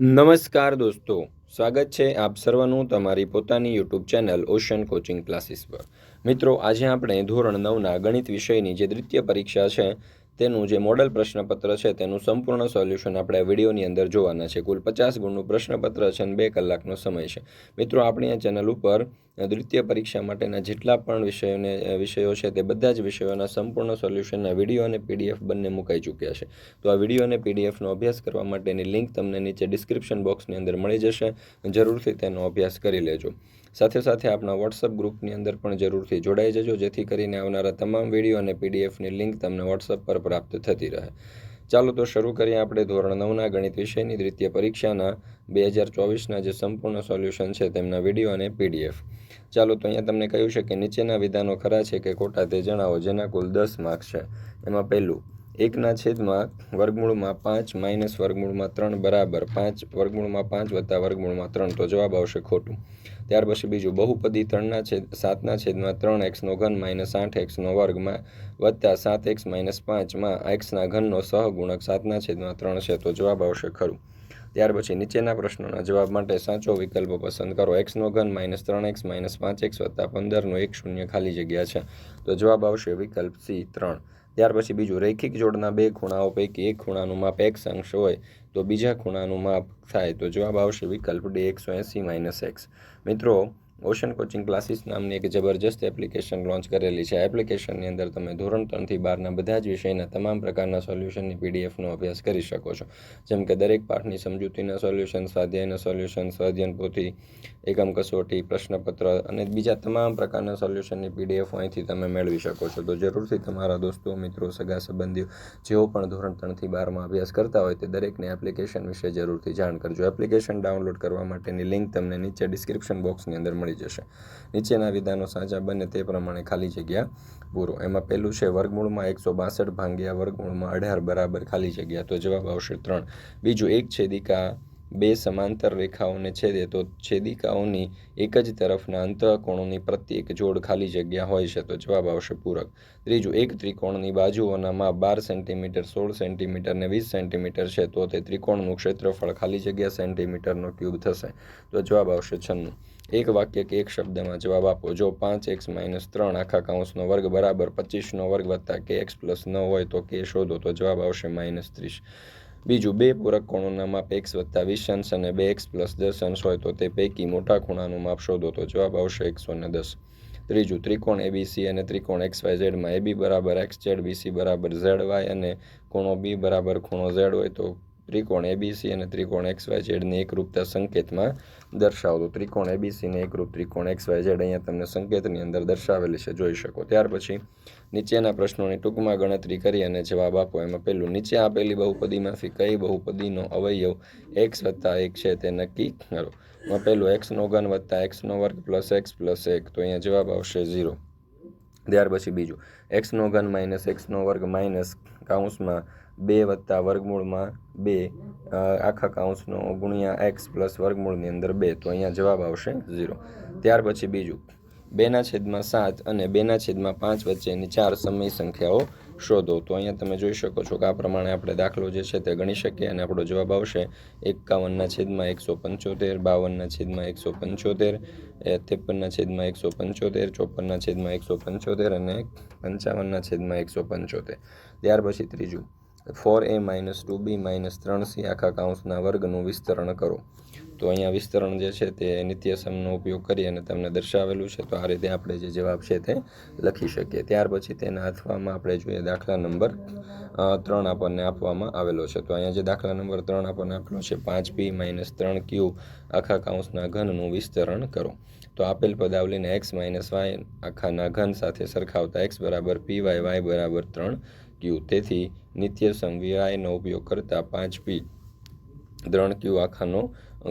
નમસ્કાર દોસ્તો, સ્વાગત છે આપ સર્વનું તમારી પોતાની YouTube channel Ocean coaching classes પર. મિત્રો, આજે આપણે ધોરણ નવના ગણિત વિષયની જે દ્વિતીય પરીક્ષા છે તેનું જે મોડલ પ્રશ્નપત્ર છે તેનું સંપૂર્ણ સોલ્યુશન આપણે વિડીયોની અંદર જોવાના છે. કુલ પચાસ ગુણનું પ્રશ્નપત્ર છે અને બે કલાકનો સમય છે. મિત્રો, આપણી આ ચેનલ ઉપર દ્વિતીય પરીક્ષા માટેના જેટલા પણ વિષયોને, વિષયો છે તે બધા જ વિષયોના સંપૂર્ણ સોલ્યુશનના વીડિયો અને પીડીએફ બંને મુકાઈ ચૂક્યા છે. તો આ વીડિયો અને પીડીએફનો અભ્યાસ કરવા માટેની લિંક તમને નીચે ડિસ્ક્રિપ્શન બોક્સની અંદર મળી જશે. જરૂરથી તેનો અભ્યાસ કરી લેજો. સાથે સાથે આપણા વોટ્સઅપ ગ્રુપની અંદર પણ જરૂરથી જોડાઈ જજો, જેથી કરીને આવનારા તમામ વીડિયો અને પીડીએફની લિંક તમને વોટ્સઅપ પર પ્રાપ્ત થતી રહે. ચાલો તો શરૂ કરીએ આપણે ધોરણ નવના ગણિત વિષયની દ્વિતીય પરીક્ષાના. બે હજાર ચોવીસના જે સંપૂર્ણ સોલ્યુશન છે તેમના વીડિયો અને પીડીએફ. ચાલો તો અહીંયા તમને કહ્યું છે કે નીચેના વિધાનો ખરા છે કે ખોટા તે જણાવો, જેના કુલ દસ માર્ક્સ છે. એમાં પહેલું, એકના છેદમાં વર્ગમૂળમાં પાંચ માઇનસ વર્ગમૂળમાં ત્રણ બરાબર પાંચ, વર્ગમૂળમાં પાંચ વત્તા વર્ગમૂળમાં ત્રણ, તો જવાબ આવશે ખોટું. ત્યાર પછી બીજું બહુપદી ત્રણના છેદ, સાતના છેદમાં ત્રણ એક્સનો ઘન માઇનસ આઠ એક્સનો વર્ગમાં વત્તા સાત એક્સ માઇનસ પાંચમાં એક્સના ઘનનો સહગુણક સાતના છેદમાં ત્રણ છે, તો જવાબ આવશે ખરું. ત્યાર પછી નીચેના પ્રશ્નોના જવાબ માટે સાચો વિકલ્પ પસંદ કરો. એક્સનો ઘન માઇનસ ત્રણ એક્સ માઇનસ પાંચ એક્સ વત્તા પંદરનો એક શૂન્ય ખાલી જગ્યા છે, તો જવાબ આવશે વિકલ્પ સી, ત્રણ. ત્યાર પછી બીજું, રૈખિક જોડના બે ખૂણાઓ પૈકી એક ખૂણાનું માપ એક્સ અંશ હોય તો બીજા ખૂણાનું માપ થાય તો જવાબ આવશે વિકલ્પ ડી એકસો એંસી માઇનસ એક્સ મિત્રો ઓશન કોચિંગ ક્લાસીસ નામની એક જબરજસ્ત એપ્લિકેશન લોન્ચ કરેલી છે. એપ્લિકેશનની અંદર તમે ધોરણ ત્રણથી બારના બધા જ વિષયના તમામ પ્રકારના સોલ્યુશનની પીડીએફનો અભ્યાસ કરી શકો છો. જેમ કે દરેક પાઠની સમજૂતીના સોલ્યુશન સ્વાધ્યાયના સોલ્યુશન સ્વાધ્યન પોથી, એકમ કસોટી, પ્રશ્નપત્ર અને બીજા તમામ પ્રકારના સોલ્યુશનની પીડીએફ અહીંથી તમે મેળવી શકો છો. તો જરૂરથી તમારા દોસ્તો, મિત્રો, સગા સંબંધીઓ, જેઓ પણ ધોરણ ત્રણથી બારમાં અભ્યાસ કરતા હોય તે દરેકને એપ્લિકેશન વિશે જરૂરથી જાણ કરજો. એપ્લિકેશન ડાઉનલોડ કરવા માટેની લિંક તમને નીચે ડિસ્ક્રિપ્શન બોક્સની અંદર મળી જશે. નીચેના વિધાનો સાચા બને તે પ્રમાણે ખાલી જગ્યા પૂરો. એમાં પહેલું છે, વર્ગમૂળમાં એકસો બાસઠ ભાંગ્યા વર્ગમૂળમાં અઢાર બરાબર ખાલી જગ્યા. તો જવાબ આવશે ત્રણ. બીજું એક છેદિકા બે સમાંતર રેખાઓને છેદે તો છેદિકાઓની એક જ તરફના અંતઃકોણોની પ્રત્યેક જોડ ખાલી જગ્યા હોય છે, તો જવાબ આવશે પૂરક. ત્રીજું, એક ત્રિકોણની બાજુઓના માપ બાર સેન્ટીમીટર, સોળ સેન્ટીમીટર ને વીસ સેન્ટીમીટર છે, તો તે ત્રિકોણનું ક્ષેત્રફળ ખાલી જગ્યા સેન્ટીમીટરનો ક્યુબ થશે, તો જવાબ આવશે છન્નું. એક વાક્ય કે એક શબ્દમાં જવાબ આપો, જો પાંચ એક્સ માઇનસ ત્રણ આખા કાઉન્સનો વર્ગ બરાબર પચીસનો વર્ગ વત્તા કે એક્સ પ્લસ ન હોય તો કે શોધો, તો જવાબ આવશે માઇનસ ત્રીસ. બીજું બે પૂરક કોણોના માપ એક્સ વત્તા વીસ અંશ અને બે એક્સ પ્લસ દસ અંશ હોય તો તે પૈકી મોટા ખૂણાનું માપ શોધો તો જવાબ આવશે એકસો ને દસ. ત્રીજું, ત્રિકોણ એબીસી અને ત્રિકોણ એક્સ વાય ઝેડમાં એબી બરાબર એક્સ ઝેડ બીસી બરાબર ઝેડ વાય અને ખૂણો બી બરાબર ખૂણો ઝેડ હોય તો ત્રિકોણ એબીસી અને ત્રિકોણ એક્સ વાય ઝેડની એકરૂપતા સંકેતમાં દર્શાવો ત્રિકોણ એબીસીને એકરૂપ ત્રિકોણ એક્સ વાય ઝેડ અહીંયા તમને સંકેતની અંદર દર્શાવેલી છે. જોઈ શકો. ત્યાર પછી નીચેના પ્રશ્નોની ટૂંકમાં ગણતરી કરી અને જવાબ આપો. એમાં પહેલું, નીચે આપેલી બહુપદીમાંથી કઈ બહુપદીનો અવયવ એક્સ વત્તા એક છે તે નક્કી કરો. એમાં પહેલું એક્સનો ઘન વત્તા એક્સનો વર્ગ પ્લસ એક્સ પ્લસ એક. તો અહીંયા જવાબ આવશે ઝીરો. ત્યાર પછી બીજું. એક્સનો ઘન માઇનસ એક્સનો વર્ગ માઇનસ કાઉન્સમાં બે વત્તા વર્ગમૂળમાં બે આખા કાઉન્સનો ગુણ્યા એક્સ પ્લસ વર્ગમૂળની અંદર બે. તો અહીંયા જવાબ આવશે ઝીરો ત્યાર પછી બીજું. બેના છેદમાં સાત અને બેના છેદમાં પાંચ વચ્ચેની ચાર સમય સંખ્યાઓ શોધો. તો અહીંયા તમે જોઈ શકો છો કે આ પ્રમાણે આપણે દાખલો જે છે તે ગણી શકીએ અને આપણો જવાબ આવશે એકાવનના છેદમાં એકસો પંચોતેર, બાવનના છેદમાં એકસો પંચોતેર, ત્રેપનના છેદમાં એકસો પંચોતેર, ચોપનના છેદમાં એકસો પંચોતેર અને પંચાવનના છેદમાં એકસો પંચોતેર. ત્યાર પછી ત્રીજું. Four A minus two B minus ત્રણ સી આખા કાઉન્સના વર્ગનું વિસ્તરણ કરો. તો અહીંયા વિસ્તરણ જે છે તે નિત્યસમનો ઉપયોગ કરી અને તમને દર્શાવેલું છે. તો આ રીતે આપણે જે જવાબ છે તે લખી શકીએ. ત્યાર પછી તેના અથવામાં આપણે જોઈએ દાખલા નંબર ત્રણ આપણને આપવામાં આવેલો છે. તો અહીંયા જે દાખલા નંબર ત્રણ આપણને આપેલો છે, પાંચ પી માઇનસ ત્રણ ક્યુ આખા કાઉન્સના ઘનનું વિસ્તરણ કરો. તો આપેલ પદાવલીને એક્સ માઇનસ વાય આખાના ઘન સાથે સરખાવતા એક્સ બરાબર પી વાય વાય બરાબર ત્રણ ક્યુ તેથી નિત્ય સમવ્યયનો ઉપયોગ કરતા પાંચ પી ત્રણ ક્યુ આખાનો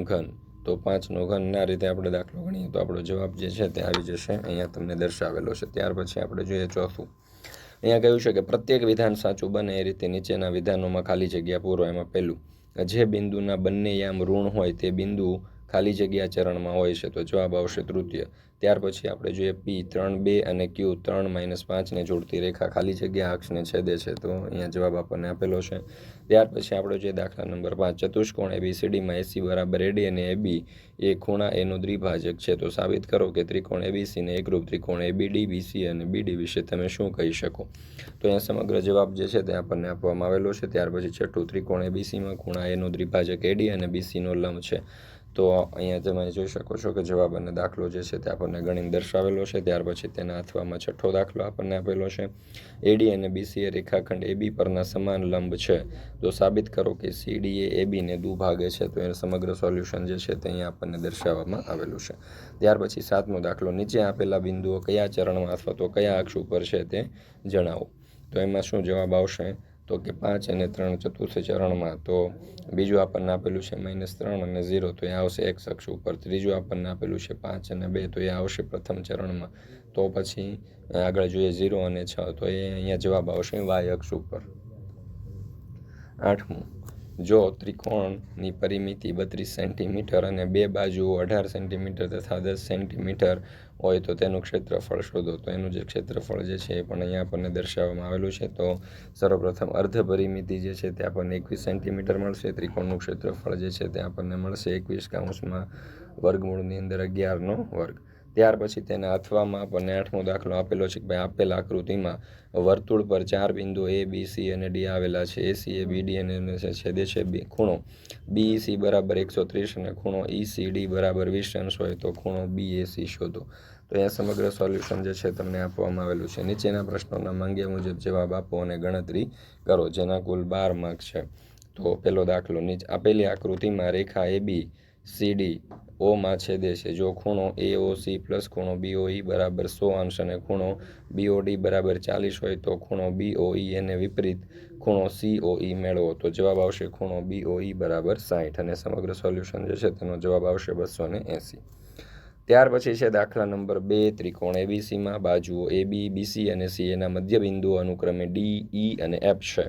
ઘન. તો પાંચનો ઘન આ રીતે આપણે દાખલો ગણીએ તો આપણો જવાબ જે છે તે આવી જશે. અહીંયા તમને દર્શાવેલો છે. ત્યાર પછી આપણે જોઈએ ચોથું. અહીંયા કહ્યું છે કે પ્રત્યેક વિધાન સાચું બને એ રીતે નીચેના વિધાનોમાં ખાલી જગ્યા પૂરો. એમાં પહેલું, જે બિંદુના બંને યામ ઋણ હોય તે બિંદુ ખાલી જગ્યા ચરણમાં હોય છે, તો જવાબ આવશે તૃતીય. ત્યાર પછી આપણે જોઈએ પી ત્રણ બે અને ક્યુ ત્રણ માઇનસ પાંચને જોડતી રેખા ખાલી જગ્યા અક્ષને છેદે છે, તો અહીંયા જવાબ આપણને આપેલો છે. ત્યાર પછી આપણે જોઈએ દાખલા નંબર પાંચ. ચતુષ્કોણ એબીસીડીમાં એસી બરાબર એડી અને એબી એ ખૂણા એનો દ્વિભાજક છે, તો સાબિત કરો કે ત્રિકોણ એબીસીને એકરૂપ ત્રિકોણ એબીડી બીસી અને બીડી વિશે તમે શું કહી શકો? તો અહીંયા સમગ્ર જવાબ જે છે તે આપણને આપવામાં આવેલો છે. ત્યાર પછી છઠ્ઠું ત્રિકોણ એબીસીમાં ખૂણા એનો દ્વિભાજક એડી અને બીસીનો લંબ છે. તો અહીંયા તમે જોઈ શકો છો કે જવાબ અને દાખલો જે છે તે આપણને ગણીને દર્શાવેલો છે. ત્યાર પછી તેના અથવામાં છઠ્ઠો દાખલો આપણને આપેલો છે. એડી અને બીસી એ રેખાખંડ એબી પરના સમાન લંબ છે. તો સાબિત કરો કે સીડી એ એબીને દુભાગે છે, તો એનું સમગ્ર સોલ્યુશન જે છે તે અહીંયા આપણને દર્શાવવામાં આવેલું છે. ત્યાર પછી સાતમો દાખલો, નીચે આપેલા બિંદુઓ કયા ચરણમાં અથવા તો કયા અક્ષ ઉપર છે તે જણાવો. તો એમાં શું જવાબ આવશે? તો કે પાંચ અને ત્રણ ચતુર્થ ચરણમાં. તો બીજું આપણને આપેલું છે માઇનસ ત્રણ અને ઝીરો તો એ આવશે એક અક્ષ ઉપર. ત્રીજું આપણને આપેલું છે પાંચ અને બે, તો એ આવશે પ્રથમ ચરણમાં. તો પછી આગળ જોઈએ ઝીરો અને છ, તો એ અહીંયા જવાબ આવશે વાય અક્ષ ઉપર. આઠમું. જો ત્રિકોણની પરિમિતિ બત્રીસ સેન્ટીમીટર અને બે બાજુઓ અઢાર સેન્ટીમીટર તથા દસ સેન્ટીમીટર હોય તો તેનું ક્ષેત્રફળ શોધો. તો એનું જે ક્ષેત્રફળ જે છે એ પણ અહીંયા આપણને દર્શાવવામાં આવેલું છે. તો સર્વપ્રથમ અર્ધ પરિમિતિ જે છે તે આપણને એકવીસ સેન્ટીમીટર મળશે. ત્રિકોણનું ક્ષેત્રફળ જે છે તે આપણને મળશે એકવીસ કાઉન્સમાં વર્ગમૂળની અંદર અગિયારનો વર્ગ. ત્યાર પછી તેના અથવામાં આપણને આઠમો દાખલો આપેલો છે કે ભાઈ આપેલ આકૃતિમાં વર્તુળ પર ચાર બિંદુ એ બી સી અને ડી આવેલા છે. એસી એ બી ડી અને છેદે છે. બી ખૂણો. બી સી બરાબર એકસો ત્રીસ અને ખૂણો ઈ સી ડી બરાબર વીસ અંશ હોય તો ખૂણો બી એ સી શોધો. તો અહીંયા સમગ્ર સોલ્યુશન જે છે તમને આપવામાં આવેલું છે. નીચેના પ્રશ્નોના માંગ્યા મુજબ જવાબ આપો અને ગણતરી કરો, જેના કુલ બાર માર્ક છે. તો પહેલો દાખલો, નીચે આપેલી આકૃતિમાં રેખા એ બી સી ડી ઓમાં છેદે છે. જો ખૂણો એ ઓ સી પ્લસ ખૂણો બીઓઈ બરાબર સો અંશ અને ખૂણો બીઓડી બરાબર ચાલીસ હોય તો ખૂણો બીઓઈ એને વિપરીત ખૂણો સીઓઈ મેળવો. તો જવાબ આવશે ખૂણો બીઓઈ બરાબર સાઠ અને સમગ્ર સોલ્યુશન જે છે તેનો જવાબ આવશે બસો ને એંસી. ત્યાર પછી છે દાખલા નંબર બે ત્રિકોણ એબીસીમાં બાજુઓ એ બી બીસી અને સી એના મધ્ય બિંદુઓ અનુક્રમે ડી ઈ અને એફ છે.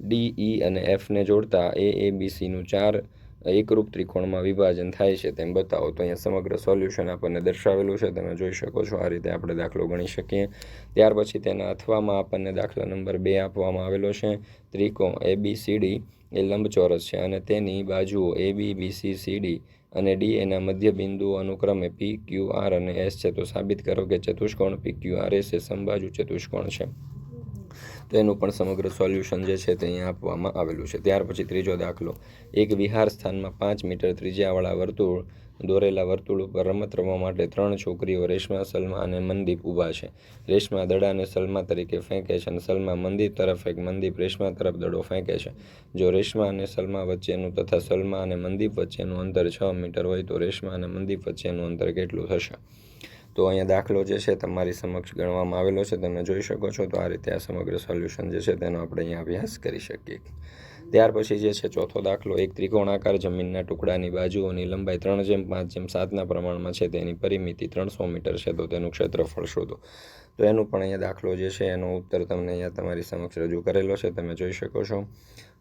ડી ઈ અને એફને જોડતા એ એ બીસીનું ચાર એકરૂપ ત્રિકોણમાં વિભાજન થાય છે તેમ બતાવો. તો અહીંયા સમગ્ર સોલ્યુશન આપણને દર્શાવેલું છે. તમે જોઈ શકો છો આ રીતે આપણે દાખલો ગણી શકીએ. ત્યાર પછી તેના અથવામાં આપણને દાખલા નંબર બે આપવામાં આવેલો છે. ત્રિકોણ એ બી સી ડી એ લંબચોરસ છે અને તેની બાજુઓ A B B C C D અને ડી એના મધ્ય બિંદુઓ અનુક્રમે પી ક્યુ આર અને એસ છે. તો સાબિત કરો કે ચતુષ્કોણ પી ક્યુ આર એસ એ સંબાજુ ચતુષ્કોણ છે. તો એનું પણ સમગ્ર સોલ્યુશન જે છે તે અહીંયા આપવામાં આવેલું છે. ત્યાર પછી ત્રીજો દાખલો. એક વિહાર સ્થાનમાં પાંચ મીટર ત્રિજ્યાવાળા વર્તુળ, દોરેલા વર્તુળ ઉપર રમત રમવા માટે ત્રણ છોકરીઓ રેશમા, સલમા અને મનદીપ ઊભા છે. રેશમા દડાને સલમા તરીકે ફેંકે છે અને સલમા મનદીપ તરફ એક મનદીપ રેશમા તરફ દડો ફેંકે છે. જો રેશમા અને સલમા વચ્ચેનું તથા સલમા અને મનદીપ વચ્ચેનું અંતર છ મીટર હોય તો રેશમા અને મનદીપ વચ્ચેનું અંતર કેટલું થશે? તો અહીંયા દાખલો જે છે તમારી સમક્ષ ગણવામાં આવેલો છે, તમે જોઈ શકો છો. તો આ રીતે આ સમગ્ર સોલ્યુશન જે છે તેનો આપણે અહીંયા અભ્યાસ કરી શકીએ. ત્યાર પછી જે છે ચોથો દાખલો, એક ત્રિકોણાકાર જમીનના ટુકડાની બાજુઓની લંબાઈ ત્રણ જેમ પાંચ જેમ સાતના પ્રમાણમાં છે, તેની પરિમિતિ ત્રણસો મીટર છે, તો તેનું ક્ષેત્રફળ શોધો. તો એનું પણ અહીંયા દાખલો જે છે, એનો ઉત્તર તમને અહીંયા તમારી સમક્ષ રજૂ કરેલો છે, તમે જોઈ શકો છો.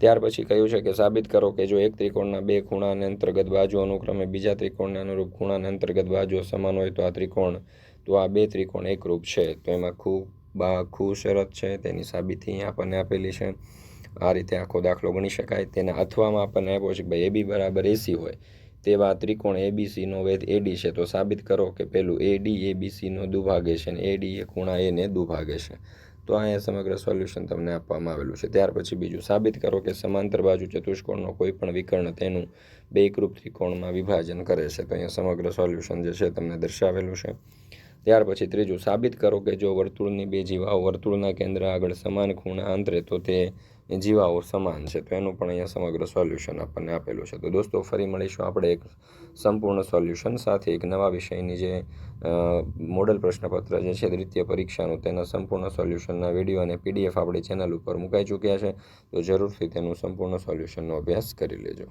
ત્યાર પછી કહ્યું છે કે સાબિત કરો કે જો એક ત્રિકોણના બે ખૂણાને અંતર્ગત બાજુ અનુક્રમે બીજા ત્રિકોણને અનુરૂપ ખૂણાને અંતર્ગત બાજુઓ સમાન હોય તો આ ત્રિકોણ, તો આ બે ત્રિકોણ એકરૂપ છે. તો એમાં ખૂબ બા ખૂબ શરત છે. તેની સાબિતી આપણને આપેલી છે. આ રીતે આખો દાખલો ગણી શકાય. તેના અથવામાં આપણને આપ્યો છે કે ભાઈ એ બી બરાબર એસી હોય. તેવા ત્રિકોણ એબીસીનો વેધ એડી છે. તો સાબિત કરો કે પેલું એડી એબીસીનો દુભાગે છે અને એડી એ ખૂણા એને દુભાગે છે. તો અહીંયા સમગ્ર સોલ્યુશન તમને આપવામાં આવેલું છે. ત્યાર પછી બીજું, સાબિત કરો કે સમાંતર બાજુ ચતુષ્કોણનો કોઈ પણ વિકર્ણ તેનું બે એકરૂપ ત્રિકોણમાં વિભાજન કરે છે. તો અહીંયા સમગ્ર સોલ્યુશન જે છે તમને દર્શાવેલું છે. ત્યાર પછી ત્રીજું, સાબિત કરો કે જો વર્તુળની બે જીવાઓ વર્તુળના કેન્દ્ર આગળ સમાન ખૂણા આંતરે, તો તે જીવાઓ સમાન છે. તો એનું પણ અહીંયા સમગ્ર સોલ્યુશન આપણને આપેલું છે. તો દોસ્તો, ફરી મળીશું આપણે એક સંપૂર્ણ સોલ્યુશન સાથે એક નવા વિષયની જે મોડલ પ્રશ્નપત્ર જે છે, દ્વિતીય પરીક્ષાનું, તેના સંપૂર્ણ સોલ્યુશનના વીડિયો અને પીડીએફ આપણી ચેનલ ઉપર મુકાઈ ચૂક્યા છે. તો જરૂરથી તેનું સંપૂર્ણ સોલ્યુશનનો અભ્યાસ કરી લેજો.